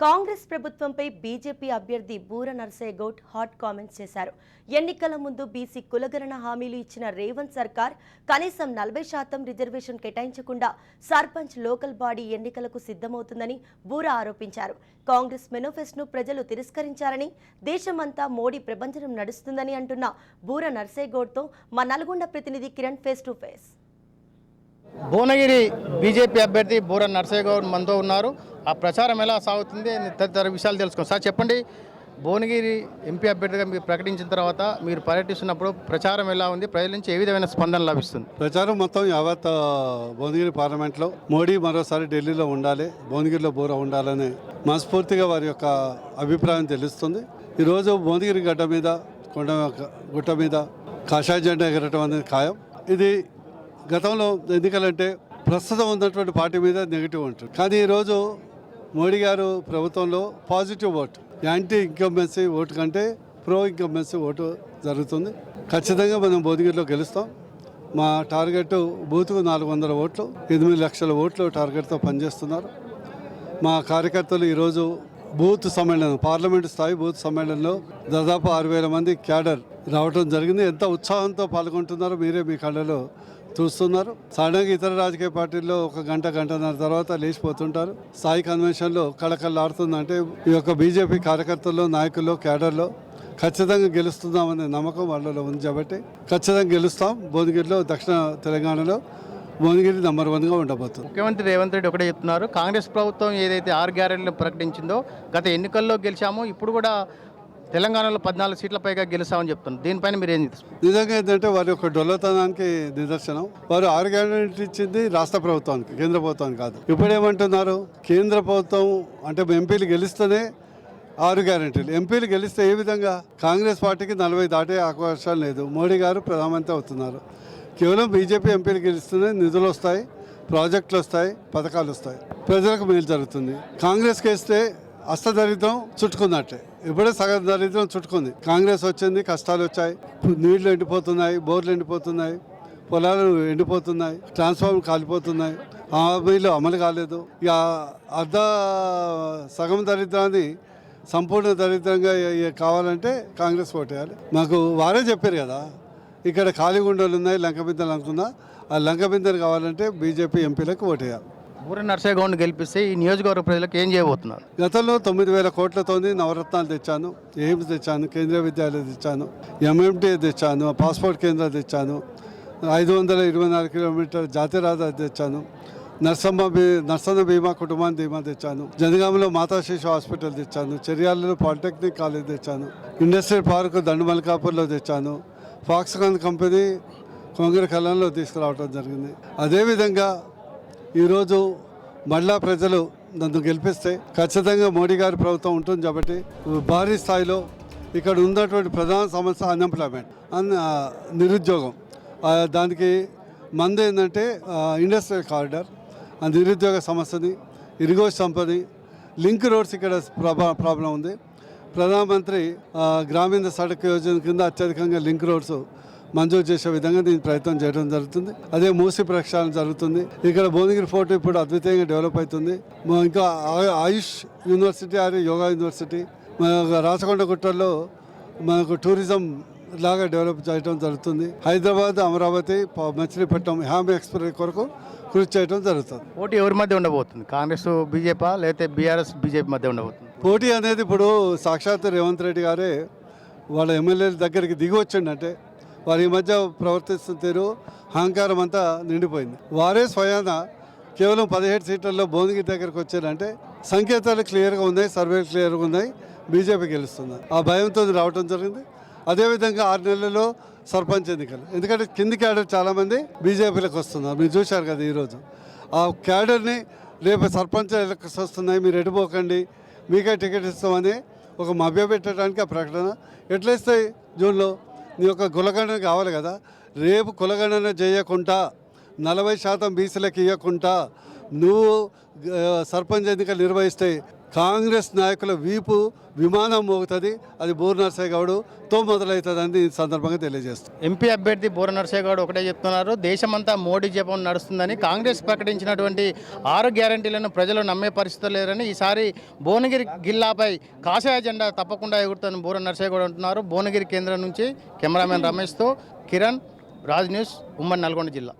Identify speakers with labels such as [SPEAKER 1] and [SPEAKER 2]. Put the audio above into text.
[SPEAKER 1] కాంగ్రెస్ ప్రభుత్వంపై బీజేపీ అభ్యర్థి బూర నర్సేగౌడ్ హాట్ కామెంట్స్ చేశారు. ఎన్నికల ముందు బీసీ కులగణన హామీలు ఇచ్చిన రేవంత్ సర్కార్ కనీసం నలభై శాతం రిజర్వేషన్ కేటాయించకుండా సర్పంచ్ లోకల్ బాడీ ఎన్నికలకు సిద్ధమవుతుందని బూర ఆరోపించారు. కాంగ్రెస్ మేనిఫెస్టోను ప్రజలు తిరస్కరించారని దేశమంతా మోడీ ప్రపంచం నడుస్తుందని అంటున్న బూర నర్సయ్య మా నల్గొండ ప్రతినిధి Kiran face to face
[SPEAKER 2] Bhuvanagiri BJP అభ్యర్థి బూర నర్సయ్య గౌడ్ మనతో ఉన్నారు. ఆ ప్రచారం ఎలా సాగుతుంది తదితర విషయాలు తెలుసుకోండి సార్ చెప్పండి. భువనగిరి ఎంపీ అభ్యర్థిగా మీరు ప్రకటించిన తర్వాత మీరు పర్యటిస్తున్నప్పుడు ప్రచారం ఎలా ఉంది? ప్రజల నుంచి ఏ విధమైన స్పందన లభిస్తుంది?
[SPEAKER 3] ప్రచారం మొత్తం యావత్ భువనగిరి పార్లమెంట్లో మోడీ మరోసారి ఢిల్లీలో ఉండాలి భువనగిరిలో బూర ఉండాలని మనస్ఫూర్తిగా వారి యొక్క అభిప్రాయం తెలుస్తుంది. ఈరోజు భువనగిరి గడ్డ మీద కొండ గుట్ట మీద కాషాయ జెండా ఎగరటం అనేది ఖాయం. ఇది గతంలో ఎన్నికలంటే ప్రస్తుతం ఉన్నటువంటి పార్టీ మీద నెగిటివ్ ఉంటుంది కానీ ఈరోజు మోడీ గారు ప్రభుత్వంలో positive vote anti incumbency vote కంటే ప్రో ఇన్కంబెన్సీ ఓటు జరుగుతుంది. ఖచ్చితంగా మనం బోధిగిరిలో గెలుస్తాం. మా టార్గెట్ బూత్కు నాలుగు వందల ఓట్లు ఎనిమిది లక్షల ఓట్లు టార్గెట్తో పనిచేస్తున్నారు. మా కార్యకర్తలు ఈరోజు బూత్ సమ్మేళనం పార్లమెంటు స్థాయి బూత్ సమ్మేళనంలో దాదాపు ఆరు వేల మంది క్యాడర్ రావడం జరిగింది. ఎంత ఉత్సాహంతో పాల్గొంటున్నారో మీరే మీ కళ్ళలో చూస్తున్నారు. సడన్గా ఇతర రాజకీయ పార్టీల్లో ఒక గంట గంటన్నర తర్వాత లేచిపోతుంటారు. స్థాయి కన్వెన్షన్లో కళకళలాడుతుందంటే ఈ యొక్క బీజేపీ కార్యకర్తల్లో నాయకుల్లో క్యాడర్లో ఖచ్చితంగా గెలుస్తున్నామనే నమ్మకం వాళ్ళలో ఉంది కాబట్టి ఖచ్చితంగా గెలుస్తాం. భువనగిరిలో దక్షిణ తెలంగాణలో భువనగిరి నెంబర్ వన్గా ఉండబోతుంది.
[SPEAKER 2] ముఖ్యమంత్రి రేవంత్ రెడ్డి ఒకటే చెప్తున్నారు. కాంగ్రెస్ ప్రభుత్వం ఏదైతే ఆరు గ్యారెంటీలు ప్రకటించిందో గత ఎన్నికల్లో గెలిచామో. ఇప్పుడు కూడా తెలంగాణలో పద్నాలుగు సీట్ల పైగా గెలుస్తామని చెప్తున్నారు. దీనిపైన మీరు ఏం
[SPEAKER 3] నిజంగా ఏంటంటే వారి యొక్క డొల్లతనానికి నిదర్శనం. వారు ఆరు గ్యారెంటీ ఇచ్చింది రాష్ట్ర ప్రభుత్వానికి కేంద్ర ప్రభుత్వానికి కాదు. ఇప్పుడు ఏమంటున్నారు? కేంద్ర ప్రభుత్వం అంటే ఎంపీలు గెలిస్తేనే ఆరు గ్యారెంటీలు. ఎంపీలు గెలిస్తే ఏ విధంగా? కాంగ్రెస్ పార్టీకి నలభై దాటే అవకాశాలు లేదు. మోడీ గారు ప్రధానమంత్రి అవుతున్నారు. కేవలం బీజేపీ ఎంపీలు గెలిస్తేనే నిధులు వస్తాయి ప్రాజెక్టులు వస్తాయి పథకాలు వస్తాయి. ప్రజలకు మేలు జరుగుతుంది. కాంగ్రెస్కి వేస్తే అష్టదరిద్రం చుట్టుకున్నట్టే ఇప్పుడే సగం దరిద్రం చుట్టుకుంది. కాంగ్రెస్ వచ్చింది కష్టాలు వచ్చాయి. నీళ్ళు ఎండిపోతున్నాయి బోర్లు ఎండిపోతున్నాయి పొలాలు ఎండిపోతున్నాయి ట్రాన్స్ఫార్మర్ కాలిపోతున్నాయి. హామీలు అమలు కాలేదు. ఇక అర్ధ సగం దరిద్రాన్ని సంపూర్ణ దరిద్రంగా కావాలంటే కాంగ్రెస్ ఓటేయాలి. మాకు వారే చెప్పారు కదా ఇక్కడ ఖాళీగుండలు ఉన్నాయి లంకబిందలు అనుకున్నా ఆ లంకబిందలు కావాలంటే బీజేపీ ఎంపీలకు ఓటేయాలి.
[SPEAKER 2] బూర నర్సయ్య గెలిపిస్తే ఈ నియోజకవర్గ ప్రజలకు ఏం చేయబోతున్నారు?
[SPEAKER 3] గతంలో తొమ్మిది వేల కోట్లతోని నవరత్నాలు తెచ్చాను ఎయిమ్స్ తెచ్చాను కేంద్రీయ విద్యాలయం తెచ్చాను ఎంఎంటీ తెచ్చాను పాస్పోర్ట్ కేంద్రాలు తెచ్చాను ఐదు వందల ఇరవై నాలుగు కిలోమీటర్ జాతీయ రహదారి తెచ్చాను నర్సమ్మ బీ నర్సన్న బీమా కుటుంబాన్ని బీమా తెచ్చాను జనగామలో మాతా శిశు హాస్పిటల్ తెచ్చాను చెర్యాలలో పాలిటెక్నిక్ కాలేజ్ తెచ్చాను ఇండస్ట్రియల్ పార్క్ దండుమల్కాపూర్లో తెచ్చాను ఫాక్స్కాన్ కంపెనీ కొంగర కళంలో తీసుకురావడం జరిగింది. అదేవిధంగా ఈరోజు మళ్ళా ప్రజలు నన్ను గెలిపిస్తే ఖచ్చితంగా మోడీ గారి ప్రభుత్వం ఉంటుంది కాబట్టి భారీ స్థాయిలో ఇక్కడ ఉన్నటువంటి ప్రధాన సమస్య అన్ఎంప్లాయ్మెంట్ అన్ నిరుద్యోగం. దానికి మంది ఏంటంటే ఇండస్ట్రియల్ కారిడార్ ఆ నిరుద్యోగ సమస్యని ఇరుగో సంపది లింక్ రోడ్స్ ఇక్కడ ప్రభా ప్రాబ్లం ఉంది. ప్రధానమంత్రి గ్రామీణ సడక్ యోజన కింద అత్యధికంగా లింక్ రోడ్స్ మంజూరు చేసే విధంగా దీని ప్రయత్నం చేయడం జరుగుతుంది. అదే మూసి ప్రక్షాళన జరుగుతుంది. ఇక్కడ భువనగిరి ఫోర్ట్ ఇప్పుడు అద్వితీయంగా డెవలప్ అవుతుంది. ఇంకా ఆయుష్ యూనివర్సిటీ అదే యోగా యూనివర్సిటీ. మన రాచకొండ గుట్టల్లో మనకు టూరిజం లాగా డెవలప్ చేయడం జరుగుతుంది. హైదరాబాద్ అమరావతి మచిలీపట్నం హ్యామ్ ఎక్స్ప్రెస్ కొరకు కృషి చేయడం జరుగుతుంది.
[SPEAKER 2] పోటీ ఎవరి మధ్య ఉండబోతుంది? కాంగ్రెస్ బీజేపీ లేకపోతే బీఆర్ఎస్ బీజేపీ మధ్య ఉండబోతుంది?
[SPEAKER 3] పోటీ అనేది ఇప్పుడు సాక్షాత్ రేవంత్ రెడ్డి గారే వాళ్ళ ఎమ్మెల్యేల దగ్గరికి దిగి వచ్చిండంటే వారి ఈ మధ్య ప్రవర్తిస్తున్న తీరు అహంకారం అంతా నిండిపోయింది. వారే స్వయాన కేవలం పదిహేడు సీట్లలో భువనగిరి దగ్గరకు వచ్చారంటే సంకేతాలు క్లియర్గా ఉన్నాయి సర్వేలు క్లియర్గా ఉన్నాయి బీజేపీ గెలుస్తుంది. ఆ భయంతో రావడం జరిగింది. అదేవిధంగా ఆరు నెలల్లో సర్పంచ్ ఎన్నికలు. ఎందుకంటే కింది క్యాడర్ చాలామంది బీజేపీలకు వస్తున్నారు. మీరు చూశారు కదా ఈరోజు. ఆ క్యాడర్ని రేపు సర్పంచ్ ఎలక్షన్స్ వస్తున్నాయి మీరు ఎడిపోకండి మీకే టికెట్ ఇస్తామని ఒక మభ్యపెట్టడానికి ఆ ప్రకటన. ఎట్లా ఇస్తాయి జూన్లో నీ యొక్క కులగణన కావాలి కదా. రేపు కులగణన చేయకుండా నలభై శాతం బీసీలకు ఇవ్వకుండా నువ్వు సర్పంచ్ ఎన్నికలు నిర్వహిస్తే కాంగ్రెస్ నాయకుల వీపు విమానం మోగుతుంది. అది బూర్ నర్సయ్య గౌడ్తో మొదలవుతుందని ఈ సందర్భంగా తెలియజేస్తుంది
[SPEAKER 2] ఎంపీ అభ్యర్థి బూర నరసయ్య గౌడ్ ఒకటే చెప్తున్నారు. దేశమంతా మోడీ జపం నడుస్తుందని కాంగ్రెస్ ప్రకటించినటువంటి ఆరు గ్యారంటీలను ప్రజలు నమ్మే పరిస్థితి లేరని ఈసారి భువనగిరి జిల్లాపై కాషాయ జెండా తప్పకుండా ఎగురుతుందని బూర నరసయ్య గౌడ్ అంటున్నారు. భువనగిరి కేంద్రం నుంచి కెమెరామెన్ రమేష్తో కిరణ్ రాజ్ న్యూస్ ఉమ్మడి నల్గొండ జిల్లా.